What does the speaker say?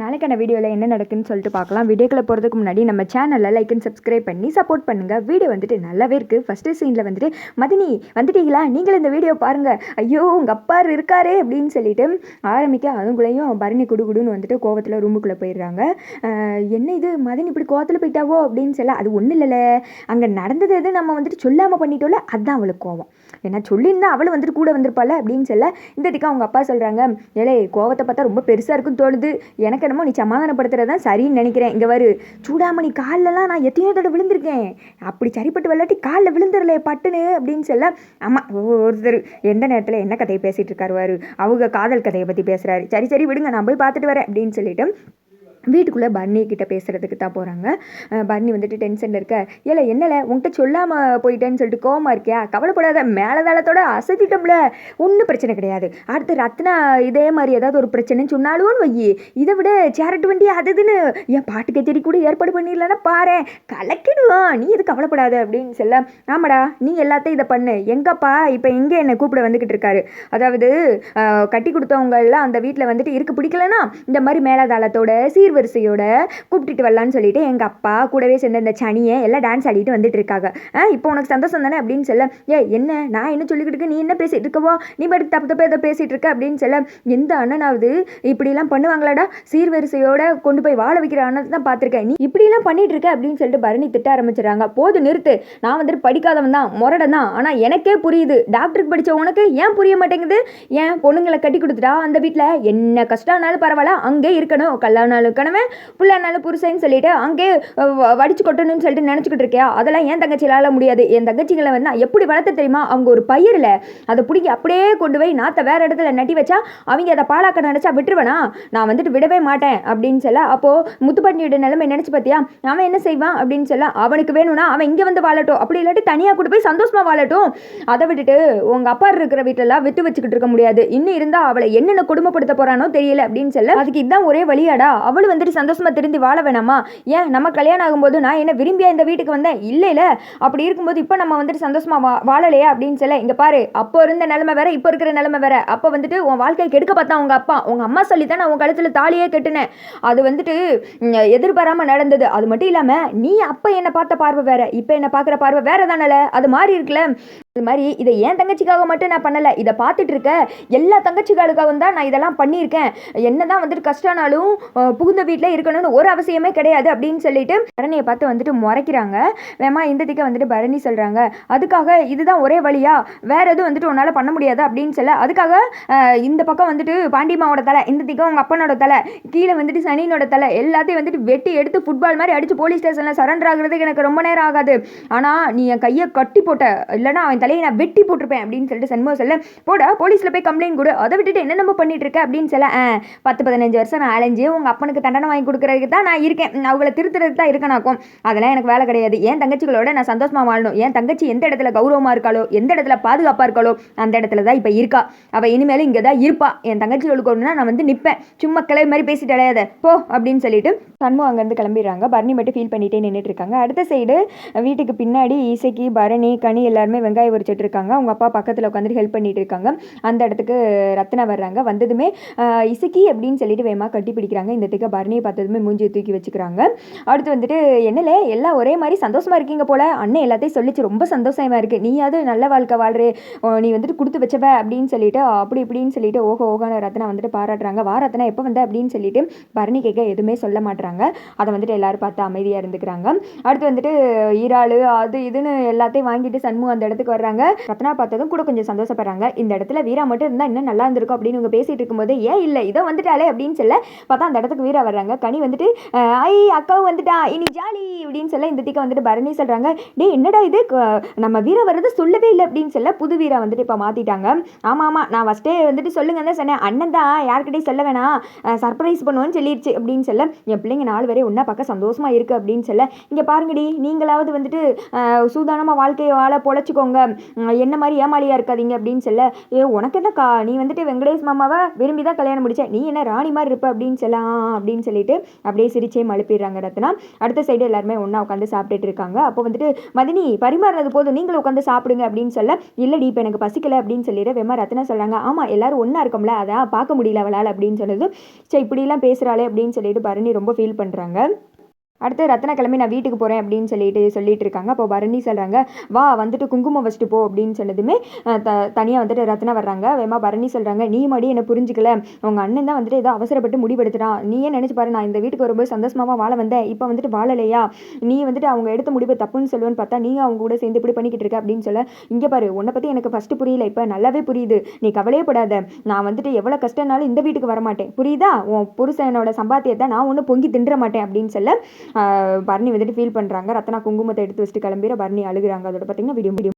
நாளைக்கான வீடியோவில் என்ன நடக்குன்னு சொல்லிட்டு பார்க்கலாம். வீடியோக்குள்ள போகிறதுக்கு முன்னாடி நம்ம சேனலில் லைக் அண்ட் சப்ஸ்கிரைப் பண்ணி சப்போர்ட் பண்ணுங்கள் வீடியோ வந்துட்டு நல்லாவே இருக்குது ஃபஸ்ட்டு சீனில் வந்துட்டு மதினி வந்துட்டீங்களா? நீங்கள் இந்த வீடியோ பாருங்கள் ஐயோ உங்கள் அப்பா இருக்காரே. அப்படின்னு சொல்லிட்டு ஆரம்பிக்க அதுக்குள்ளேயும் பரணி குடுகுடுன்னு வந்துட்டு கோவத்தில் ரூமுக்குள்ளே போயிடுறாங்க. என்ன இது? மதினி இப்படி கோவத்தில் போயிட்டாவோ? அப்படின்னு சொல்ல அது ஒன்றும் இல்லைல்ல அங்கே நடந்தது எது? நம்ம வந்துட்டு சொல்லாமல் பண்ணிட்டோம்ல. அதுதான் அவளுக்கு கோவம். ஏன்னா சொல்லியிருந்தா அவளும் வந்துட்டு கூட வந்திருப்பாள்? அப்படின்னு சொல்ல இந்த அவங்க அப்பா சொல்கிறாங்க ஏலே கோவத்தை பார்த்தா ரொம்ப பெருசாக இருக்குன்னு தோணுது. எனக்கு என்னமோ நீ சமாதானப்படுத்துறது தான் சரின்னு நினைக்கிறேன். இங்கே வரு. சூடாமணி கால்லலாம் நான் எத்தனையோ தடவை விழுந்திருக்கேன். அப்படி சரிப்பட்டு விளாட்டி காலில் விழுந்துடலே பட்டுன்னு அப்படின்னு சொல்ல ஆமாம் ஒருத்தர் எந்த நேரத்தில் என்ன கதையை பேசிகிட்டு இருக்காருவாரு அவங்க காதல் கதையை பற்றி பேசுகிறாரு சரி சரி விடுங்க நான் போய் பார்த்துட்டு வரேன் அப்படின்னு சொல்லிட்டு வீட்டுக்குள்ளே பன்னி கிட்ட பேசுகிறதுக்கு தான் போகிறாங்க பர்னி வந்துட்டு டென்ஷனில் இருக்க ஏல என்னல? உன்கிட்ட சொல்லாமல் போயிட்டேன்னு சொல்லிட்டு கோவமா இருக்கியா? கவலைப்படாத மேலதாளத்தோட அசத்திட்டோம்ல. ஒன்றும் பிரச்சனை கிடையாது. அடுத்து ரத்னா இதே மாதிரி ஏதாவது ஒரு பிரச்சனைன்னு சொன்னாலும் வையி. இதை விட சேரட்டு வண்டி அது இதுன்னு என் பாட்டு கச்சேரி கூட ஏற்பாடு பண்ணிடலன்னா பாரு. கலக்கிடுவான் நீ இது கவலைப்படாத? அப்படின்னு சொல்ல ஆமாடா நீ எல்லாத்தையும் இதை பண்ணு. எங்கப்பா இப்போ எங்கே என்னை கூப்பிட வந்துக்கிட்டு இருக்காரு? அதாவது கட்டி கொடுத்தவங்க எல்லாம் அந்த வீட்டில் வந்துட்டு இருக்க பிடிக்கலனா இந்த மாதிரி மேலதாளத்தோட வரிசையோட கூப்பிட்டுட்டு வரலான்னு சொல்லிட்டு எங்கள் அப்பா கூடவே சேர்ந்த இந்த சனியை எல்லாம் டான்ஸ் ஆடிட்டு வந்துட்டு இருக்காங்க. ஆ இப்போ உனக்கு சந்தோஷம் தானே அப்படின்னு சொல்ல ஏ என்ன? நான் என்ன சொல்லிக்கிட்டு இருக்கேன்? நீ என்ன பேசிட்டு இருக்கவோ நீ பாட்டுக்கு தப்பு தப்பு ஏதோ பேசிட்டு இருக்க? அப்படின்னு சொல்ல எந்த அண்ணனாவது இப்படிலாம் பண்ணுவாங்களாடா? சீர்வரிசையோட கொண்டு போய் வாழ வைக்கிற அண்ணன் தான் பார்த்துருக்கேன். நீ இப்படிலாம் பண்ணிட்டு இருக்க? அப்படின்னு சொல்லிட்டு பரணி திட்ட ஆரம்பிச்சிடறாங்க. போது நிறுத்து. நான் வந்துட்டு படிக்காதவன் தான். முரடன் தான். ஆனால் எனக்கே புரியுது. டாக்டருக்கு படித்த உனக்கு ஏன் புரிய மாட்டேங்குது? ஏன் பொண்ணுங்களை கட்டி கொடுத்துட்டா அந்த வீட்டில் என்ன கஷ்டம் ஆனாலும் பரவாயில்ல. அங்கே இருக்கணும். கல்யாணம் கணவன் புள்ளனாலும் புருஷன்னு சொல்லிட்டு அங்கே வ- வடிச்சு கொட்டணும்னு சொல்லிட்டு நினச்சிக்கிட்டு இருக்கியா? அதெல்லாம் என் தங்கச்சிகளால் முடியாது? என் தங்கச்சிகளை வந்து நான் எப்படி வளர்த்த தெரியுமா? அவங்க ஒரு பயிரில் அதை பிடிக்கி அப்படியே கொண்டு போய் நாத்த வேற இடத்துல நட்டி வச்சா அவங்க அதை பாலாக்க நினச்சா விட்டுருவேனா? நான் வந்துட்டு விடவே மாட்டேன். அப்படின்னு சொல்ல அப்போது முத்துப்பண்ணியோட நிலைமை நினச்சி பார்த்தியா அவன் என்ன செய்வான்? அப்படின்னு சொல்ல அவனுக்கு வேணும்னா அவன் இங்கே வந்து வாழட்டும். அப்படி இல்லாட்டி தனியாக கூட போய் சந்தோஷமாக வாழட்டும். அதை விட்டுட்டு உங்கள் அப்பா இருக்கிற வீட்டிலலாம் விட்டு வச்சுக்கிட்டு இருக்க முடியாது. இன்னும் இருந்தால் அவளை என்னென்ன கொடுமைப்படுத்த போறானோ தெரியல. அப்படின்னு சொல்ல அதுக்கு இதுதான் ஒரே வழியாடா. அவளும் அவள் வந்துட்டு சந்தோஷமா திருந்தி வாழ வேணாமா? ஏன்? நம்ம கல்யாணம் ஆகும்போது நான் என்ன விரும்பியா இந்த வீட்டுக்கு வந்தேன்? இல்லை இல்லை. அப்படி இருக்கும்போது இப்போ நம்ம வந்துட்டு சந்தோஷமா வா வாழலையா அப்படின்னு சொல்ல இங்கே பாரு அப்போ இருந்த நிலைமை வேற இப்போ இருக்கிற நிலைமை வேற. அப்போ வந்துட்டு உன் வாழ்க்கையை கெடுக்க பார்த்தா உங்க அப்பா உங்க அம்மா சொல்லி தான் நான் உன் கழுத்தில் தாலியே கட்டினேன். அது வந்துட்டு எதிர்பாராமல் எதிர்பாராம நடந்தது. அது மட்டும் இல்லாம நீ அப்போ என்ன பார்த்த பார்வை வேற இப்போ என்ன பார்க்குற பார்வை வேற தானல? அது மாதிரி இருக்குல்ல. இது மாதிரி இதை என் தங்கச்சிக்காக மட்டும் நான் பண்ணலை இதை பார்த்துட்டு இருக்க எல்லா தங்கச்சிகளுக்காகவும் தான் நான் இதெல்லாம் பண்ணியிருக்கேன். என்ன தான் வந்துட்டு கஷ்டம்னாலும் புகுந்த வீட்டில் இருக்கணும்னு ஒரு அவசியமே கிடையாது அப்படின்னு சொல்லிட்டு பரணியை பார்த்து வந்துட்டு முறைக்கிறாங்க. வேமா இந்த திக்க வந்துட்டு பரணி சொல்கிறாங்க அதுக்காக இதுதான் ஒரே வழியா? வேற எதுவும் வந்துட்டு உன்னால் பண்ண முடியாது அப்படின்னு சொல்ல அதுக்காக இந்த பக்கம் வந்துட்டு பாண்டியம்மாவோட தலை இந்த திக்கம் உங்கள் அப்பனோட தலை கீழே வந்துட்டு சனியனோட தலை எல்லாத்தையும் வந்துட்டு வெட்டி எடுத்து ஃபுட்பால் மாதிரி அடித்து போலீஸ் ஸ்டேஷனில் சரண்டர் ஆகுறதுக்கு எனக்கு ரொம்ப நேரம் ஆகாது. ஆனால் நீ என் கையை கட்டி போட்ட இல்லைன்னா அவன் தலையை நான் வெட்டி போட்டிருப்பேன் அப்படின்னு சொல்லிட்டு சண்முகம் சொல்ல போடா போலீஸில் போய் கம்ப்ளைண்ட் கொடு. அதை விட்டுட்டு என்ன நம்ம பண்ணிட்டு இருக்க அப்படின்னு சொல்ல "ஆ, பத்து பதினஞ்சு வருஷம் நான் அலைஞ்சு உங்கள் அப்பனுக்கு தண்டனை வாங்கி கொடுக்குறதுக்கு தான் நான் இருக்கேன். அவங்கள திருத்துறதுக்கு தான் இருக்கனாக்கும். அதெல்லாம் எனக்கு வேலை கிடையாது. என் தங்கச்சிகளோட நான் சந்தோஷமாக வாழணும்? என் தங்கச்சி எந்த இடத்துல கௌரவமாக இருக்காளோ? எந்த இடத்துல பாதுகாப்பாக இருக்காளோ? அந்த இடத்துல தான் இப்போ இருக்கா. அவள் இனிமேலும் இங்கே தான் இருப்பா. என் தங்கச்சிகளுக்கு ஒன்றுனா நான் வந்து நிற்பேன் சும்மா கிளம்பி மாதிரி பேசிட்டு அடையாத போ அப்படின்னு சொல்லிட்டு சண்முகம் அங்கேருந்து கிளம்பிடுறாங்க. பரணி மட்டும் ஃபீல் பண்ணிட்டே நின்றுட்டு இருக்காங்க. அடுத்த சைடு வீட்டுக்கு பின்னாடி இசைக்கு பரணி கனி எல்லாருமே வெங்காயம் உரிச்சிட்டு இருக்காங்க. அவங்க அப்பா பக்கத்தில் உட்காந்துட்டு ஹெல்ப் பண்ணிட்டு இருக்காங்க. அந்த இடத்துக்கு ரத்னா வர்றாங்க. வந்ததுமே இசுக்கி அப்படின்னு சொல்லிட்டு வேமா கட்டி பிடிக்கிறாங்க. இந்த திக்க பரணியை பார்த்ததுமே மூஞ்சியை தூக்கி வச்சுக்கிறாங்க. அடுத்து வந்துட்டு என்னலே எல்லாம் ஒரே மாதிரி சந்தோஷமா இருக்கீங்க போல. அண்ணன் எல்லாத்தையும் சொல்லிச்சு. ரொம்ப சந்தோஷமா இருக்கு. நீயாவது நல்ல வாழ்க்கை வாழ்றே. நீ வந்துட்டு கொடுத்து வச்சவ அப்படின்னு சொல்லிட்டு அப்படி இப்படின்னு சொல்லிட்டு ஓஹோ ஓகான ரத்னா வந்துட்டு பாராட்டுறாங்க. வா ரத்னா எப்போ வந்த? அப்படின்னு சொல்லிட்டு பரணி கேட்க எதுவுமே சொல்ல மாட்டுறாங்க அதை வந்துட்டு எல்லாரும் பார்த்து அமைதியாக இருந்துக்கிறாங்க. அடுத்து வந்துட்டு ஈராளு அது இதுன்னு எல்லாத்தையும் வாங்கிட்டு சண்முகம் அந்த இடத்துக்கு வர்றாங்க ரத்னா பார்த்ததும் கூட கொஞ்சம் சந்தோஷப்படுறாங்க. இந்த இடத்துல வீரா மட்டும் இருந்தால் இன்னும் நல்லா இருந்திருக்கும் அப்படின்னு இவங்க பேசிட்டு இருக்கும்போது ஏன் இல்லை இதோ வந்துட்டாலே அப்படின்னு சொல்ல பார்த்தா அந்த இடத்துக்கு வீரா வர்றாங்க. கனி வந்துட்டு ஐ அக்காவும் வந்துட்டா இனி ஜாலி அப்படின்னு சொல்ல இந்த திக்க வந்துட்டு பரணி சொல்கிறாங்க டே என்னடா இது? நம்ம வீரா வர்றது சொல்லவே இல்லை அப்படின்னு சொல்ல புது வீரா வந்துட்டு இப்போ மாற்றிட்டாங்க ஆமாம் ஆமாம் நான் ஃபஸ்ட்டே வந்துட்டு சொல்லுங்க தான் சொன்னேன். அண்ணன் தான் யார்கிட்டயும் சொல்ல வேணாம். சர்ப்ரைஸ் பண்ணுவோன்னு சொல்லிடுச்சு அப்படின்னு சொல்ல என் பிள்ளைங்க நாலு பேரே ஒன்றா பார்க்க சந்தோஷமாக இருக்கு அப்படின்னு சொல்ல இங்கே பாருங்கடி நீங்களாவது வந்துட்டு சூதானமாக வாழ்க்கையை வாழ பொழைச்சிக்கோங்க என்ன மாதிரி ஏமாளியாக இருக்காதீங்க அப்படின்னு சொல்ல ஏ உனக்கு என்னக்கா? நீ வந்துட்டு வெங்கடேஷ் மாமாவை விரும்பி தான் கல்யாணம் முடிச்ச. நீ என்ன ராணி மாதிரி இருப்ப? அப்படின்னு சொல்ல அப்படின்னு சொல்லிட்டு அப்படியே சிரிச்சே மழுப்பிடுறாங்க ரத்னா. அடுத்த சைடு எல்லாருமே ஒன்றா உட்காந்து சாப்பிட்டுட்டு இருக்காங்க. அப்போ வந்துட்டு மதினி பரிமாறுறது போதும். நீங்களும் உட்காந்து சாப்பிடுங்க அப்படின்னு சொல்ல இல்லடி இப்போ எனக்கு பசிக்கல அப்படின்னு சொல்லிட்டு வெம்மா ரத்னா சொல்கிறாங்க ஆமாம் எல்லாரும் ஒன்றா இருக்கோம்ல. அதான் பார்க்க முடியல அவளால் அப்படின்னு சொன்னது சரி இப்படிலாம் பேசுகிறாளே அப்படின்னு சொல்லிட்டு பரணி ரொம்ப ஃபீல் பண்ணுறாங்க அடுத்து ரத்னா கிளம்பி நான் வீட்டுக்கு போகிறேன் அப்படின்னு சொல்லிட்டு சொல்லிட்டு இருக்காங்க அப்போ பரணி சொல்கிறாங்க வா வந்துட்டு குங்குமம் வச்சுட்டு போ அப்படின்னு சொன்னதுமே த தனியாக வந்துட்டு ரத்னா வர்றாங்க. வேமா பரணி சொல்கிறாங்க நீ மடி என்னை புரிஞ்சிக்கல? உங்கள் அண்ணன் தான் வந்துட்டு ஏதோ அவசரப்பட்டு முடிவெடுத்துட்டான். நீயே நினச்சி பாரு நான் இந்த வீட்டுக்கு வரும்போது சந்தோஷமாக வாழ வந்தேன். இப்போ வந்துட்டு வாழலையா? நீ வந்துட்டு அவங்க எடுத்த முடிவு தப்புன்னு சொல்லுவேன்னு பார்த்தா நீ அவங்க கூட சேர்ந்து இப்படி பண்ணிக்கிட்டு இருக்க அப்படின்னு சொல்ல இங்கே பாரு உன்னை பற்றி எனக்கு ஃபஸ்ட்டு புரியல. இப்போ நல்லாவே புரியுது. நீ கவலையே படாத. நான் வந்துட்டு எவ்வளோ கஷ்டம்னாலும் இந்த வீட்டுக்கு வர மாட்டேன் புரியுதா? உன் புருஷனோட சம்பாத்தியத்தை நான் ஒன்றும் பொங்கி தின்ற மாட்டேன் அப்படின்னு சொல்ல பரணி வந்துட்டு ஃபீல் பண்ணுறாங்க ரத்னா குங்குமத்தை எடுத்து வச்சுட்டு கிளம்பிற பரணி அழுகுறாங்க. அதோட பார்த்தீங்கன்னா வீடியோ